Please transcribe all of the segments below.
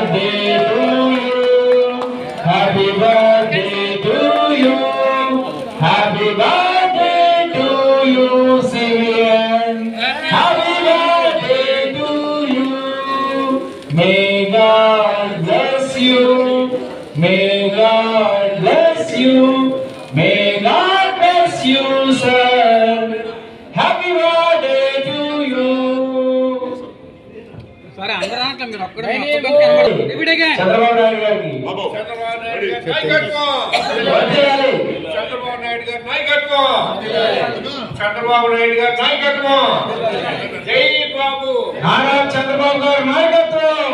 birthday to you. Happy birthday to you. Happy birthday to you, Simeon. Happy birthday to you. May God bless you. Chandrababu Naidu గారికి. చంద్రబాబు నాయుడు గారి నాయకత్వం. వర్ధిల్లాలి. చంద్రబాబు నాయుడు గారి నాయకత్వం. చంద్రబాబు నాయుడు గారి నాయకత్వం. జై బాబు. నారా చంద్రబాబు గారి నాయకత్వం.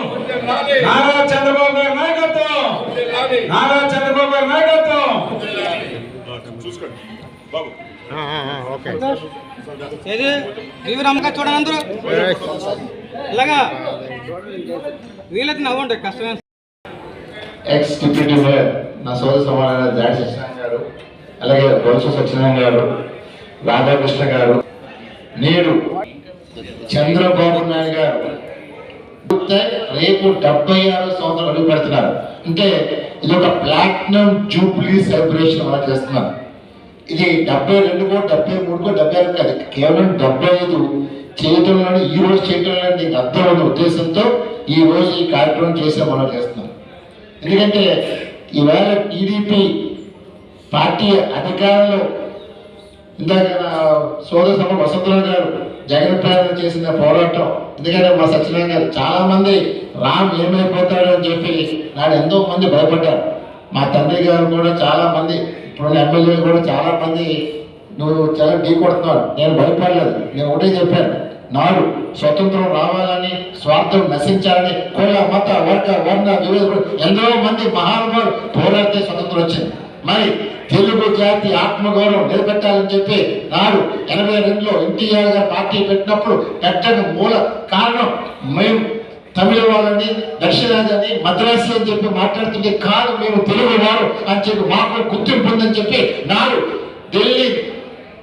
లాలి నారా చంద్రబాబు గారి నాయకత్వం. లాలి నారా చంద్రబాబు గారి నాయకత్వం. చూసుకోండి. బాబు. చూడండి అందరూ. ఇలాగా వీళ్ళకి నవ్వండి కష్టమే ఎక్స్ డిప్యూటీ మేయర్ నా సోదర సమాన జాడి సత్యనారాయణ గారు అలాగే గొలుసు సత్యనారాయణ గారు రాధాకృష్ణ గారు నేడు చంద్రబాబు నాయుడు గారు రేపు డెబ్బై ఆరు సంవత్సరాలు అడుగు పెడుతున్నారు. అంటే ఇది ఒక ప్లాటినం జూబ్లీ సెలబ్రేషన్ అలా చేస్తున్నారు ఇది డెబ్బై రెండుకో డెబ్బై మూడుకో డెబ్బై ఆరు కాదు కేవలం డెబ్బై ఐదు చేయటంలోనే ఈ రోజు చేయటంలో నీకు అర్థం అనే ఉద్దేశంతో ఈ రోజు ఈ కార్యక్రమం చేసే మనం చేస్తున్నాం. ఎందుకంటే ఈవేళ టీడీపీ పార్టీ అధికారంలో ఇందాక సోదర సభ వసంతరావు గారు జగన్ ప్రయాణం చేసిన పోరాటం ఎందుకంటే మా సత్యనారాయణ గారు చాలామంది రామ్ ఏమైపోతాడు అని చెప్పి నాడు ఎంతో మంది భయపడ్డారు. మా తండ్రి గారు కూడా చాలామంది ఇప్పుడు ఎమ్మెల్యేలు కూడా చాలామంది నువ్వు చాలా ఢీ కొడుతున్నావు. నేను భయపడలేదు. నేను ఒకటే చెప్పాను. నాడు స్వతంత్రం రావాలని స్వార్థం నశించాలని కుల మత వర్గ వర్ణ వివిధ ఎంతో మంది మహానుభావులు పోరాడితే స్వతంత్రం వచ్చింది. మరి తెలుగు జాతి ఆత్మగౌరవం నిలబెట్టాలని చెప్పి నాడు ఎనభై రెండులో ఎన్టీఆర్ గారు పార్టీ పెట్టినప్పుడు పెట్టని మూల కారణం మేము తమిళ వాళ్ళని దక్షిణాది మద్రాసి అని చెప్పి మాట్లాడుతుంటే కాదు మేము తెలుగు వారు అని చెప్పి మాకు గుర్తింపు ఉందని చెప్పి నాడు ఢిల్లీ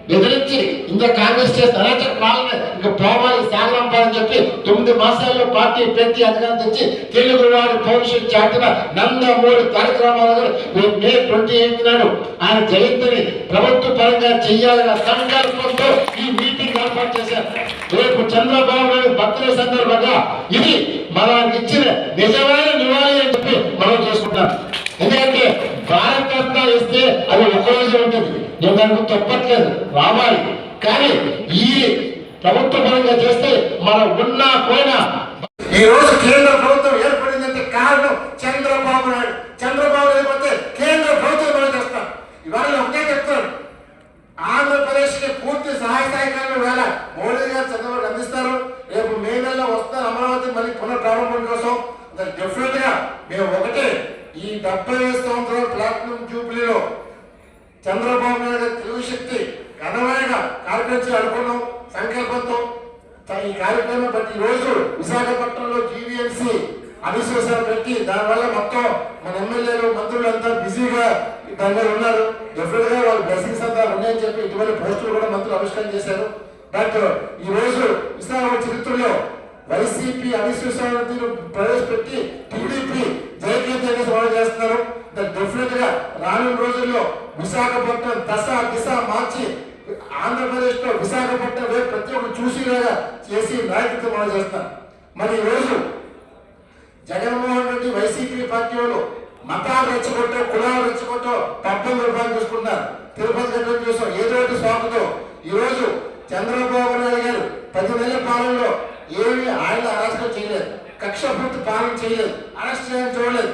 బెదిరించి ఇంకా కాంగ్రెస్ చేస్తే అరాచక పాలన ఇంకా పోవాలి సాగరంపాలని చెప్పి తొమ్మిది మాసాల్లో పార్టీ పెట్టి అధికారం తెచ్చి తెలుగు వారి భవిష్యత్ చాటిన నందమూరి తారక రామారావు గారు మే ట్వంటీ ఎయిత్ నాడు ఆయన జయంతిని ప్రభుత్వ పరంగా చేయాలన్న సంకల్పంతో ఈ మీటింగ్ ఏర్పాటు చేశారు. రేపు చంద్రబాబు నాయుడు భక్తుల సందర్భంగా ఇది మనకి ఇచ్చిన నిజమైన నివాళి అని చెప్పి మనం చేసుకుంటాం. ఎందుకంటే భారత రత్న ఇస్తే అది ఒక రోజు ఉంటుంది. నేను దానికి తప్పట్లేదు? రావాలి. కానీ ఈ ప్రభుత్వ పరంగా చేస్తే మనం ఉన్నా పోయినా ఈ రోజు కేంద్ర ప్రభుత్వం ఏర్పడిందంటే కారణం చంద్రబాబు నాయుడు. చంద్రబాబు లేకపోతే కేంద్ర ప్రభుత్వం మనం చేస్తాం ఇవాళ ఒకటే చెప్తాను ఆంధ్రప్రదేశ్కి పూర్తి సహాయ సహకారాలు వేళ మోడీ గారు చంద్రబాబు అందిస్తారు రేపు మే నెలలో వస్తారు అమరావతి మళ్ళీ పునఃప్రారంభం కోసం డెఫినెట్గా మేము ఒకటే ఈ డెబ్బై ఐదు సంవత్సరాల ప్లాటినం జూబ్లీలో చంద్రబాబు నాయుడు గారి తెలుగు శక్తి ఘనమైన కార్యక్రమం అనుకున్నాం సంకల్పంతో ఈ కార్యక్రమం ప్రతి రోజు విశాఖపట్నంలో జీవీఎంసీ అవిశ్వాసాలు పెట్టి దానివల్ల మొత్తం మన ఎమ్మెల్యేలు మంత్రులు అంతా బిజీగా దాని ఉన్నారు. డెఫినెట్గా వాళ్ళు బ్లెస్సింగ్స్ అంతా ఉన్నాయని చెప్పి ఇటువంటి పోస్టులు కూడా మంత్రులు ఆవిష్కరణ చేశారు. బట్ ఈ రోజు విశాఖ చరిత్రలో వైసీపీ అవిశ్వాసాలను ప్రవేశపెట్టి టీడీపీ జయకేతగా సవాలు చేస్తున్నారు డెఫినెట్గా రానున్న రోజుల్లో విశాఖపట్నం దశ దిశ మార్చి ఆంధ్రప్రదేశ్లో విశాఖపట్నం వైపు ప్రతి ఒక్కరు లేదా చేసి నాయకత్వం అమలు చేస్తారు. మరి ఈరోజు రోజు జగన్మోహన్ రెడ్డి వైసీపీ పార్టీ వాళ్ళు మతాలు రెచ్చగొట్టో కులాలు రెచ్చగొట్టో పద్దెనిమిది రూపాయలు తీసుకున్నారు. తిరుపతి గడ్డం చూసాం ఏదో ఒకటి స్వాగతో. ఈ రోజు చంద్రబాబు నాయుడు గారు పది నెలల పాలనలో ఏమి ఆయన అరెస్ట్ చేయలేదు. కక్షపూర్తి పాలన చేయలేదు. అరెస్ట్ చేయడం చూడలేదు.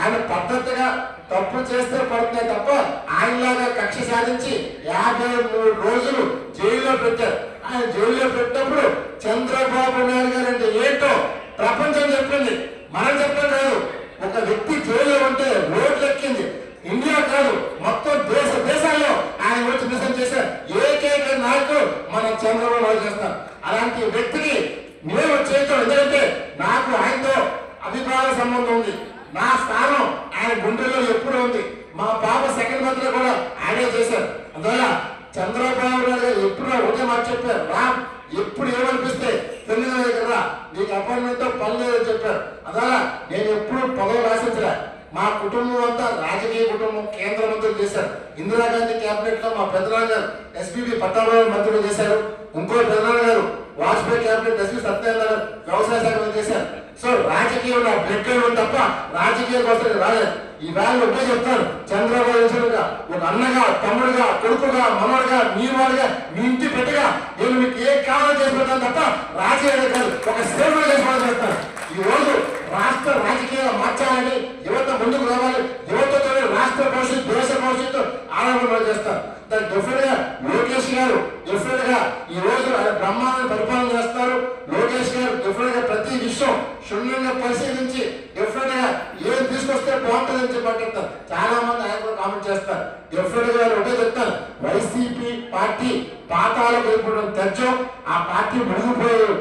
ఆయన పద్ధతిగా తప్పు చేస్తే పడుతుంది తప్ప ఆయనలాగా కక్ష సాధించి యాభై మూడు రోజులు జైల్లో పెట్టారు. ఆయన జైల్లో పెట్టినప్పుడు చంద్రబాబు నాయుడు గారు అంటే ఏంటో ప్రపంచం చెప్పింది. మనం చెప్పడం కాదు ఒక వ్యక్తి జైల్లో ఉంటే రోడ్లు ఎక్కింది ఇండియా కాదు మొత్తం కూడా నేను ఎప్పుడు పొగలు రాసించలే. మా కుటుంబం అంతా రాజకీయ కుటుంబం కేంద్ర మంత్రులు చేశారు. ఇందిరాగాంధీ క్యాబినెట్లో మా పెద్దనాన్న గారు ఎస్పీబీ పట్టాభి మంత్రులు చేశారు. ఇంకో పెద్దనాన్న గారు వాజ్పేయి క్యాబినెట్ ఎస్పీ సత్యనారాయణ గారు వ్యవసాయ శాఖ మంత్రి చేశారు. సో రాజకీయం నా బ్లడ్ తప్ప రాజకీయ కోసం రాలేదు. ఈ వేళ ఒకే చెప్తారు చంద్రబాబు ఒక అన్నగా తమ్ముడుగా కొడుకుగా మనవడుగా మీ వాడుగా మీ ఇంటి పెట్టగా నేను మీకు ఏ కాలం చేసి పెడతాను తప్ప రాజకీయ కాదు. ఒక సేవలు చేసి ఈ రోజు రాష్ట్ర రాజకీయాలు మార్చాలని యువత ముందుకు రావాలి. యువతతో రాష్ట్ర భవిష్యత్తు దేశ భవిష్యత్తు ఆరంభంలో చేస్తారు. దాని డెఫినెట్గా లోకేష్ గారు డెఫినెట్గా ఈ రోజు బ్రహ్మాండ పరిపాలన చేస్తారు. లోకేష్ గారు డెఫినెట్గా ప్రతి విషయం క్షుణ్ణంగా పరిశీలించి డెఫినెట్గా ఏం తీసుకొస్తే బాగుంటుందని చెప్పి చాలా మంది ఆయన కూడా కామెంట్ చేస్తారు. డెఫినెట్గా ఒకటే చెప్తారు. వైసీపీ పార్టీ పాతాలకు వెళ్ళిపోవడం తెచ్చం ఆ పార్టీ మునిగిపోయారు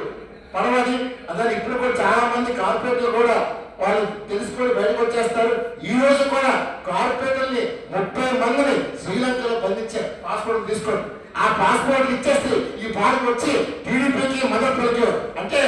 పర్వాలేదు. అదే ఇప్పుడు కూడా చాలా మంది కార్పొరేట్లు కూడా వాళ్ళు తెలుసుకొని బయటకు వచ్చేస్తారు. ఈ రోజు కూడా కార్పొరేటర్ని ముప్పై మందిని శ్రీలంకలో బంధించే పాస్పోర్ట్ తీసుకొని ఆ పాస్పోర్ట్ ఇచ్చేస్తే ఈ భారత్ వచ్చి టీడీపీకి మద్దతు పలికారు అంటే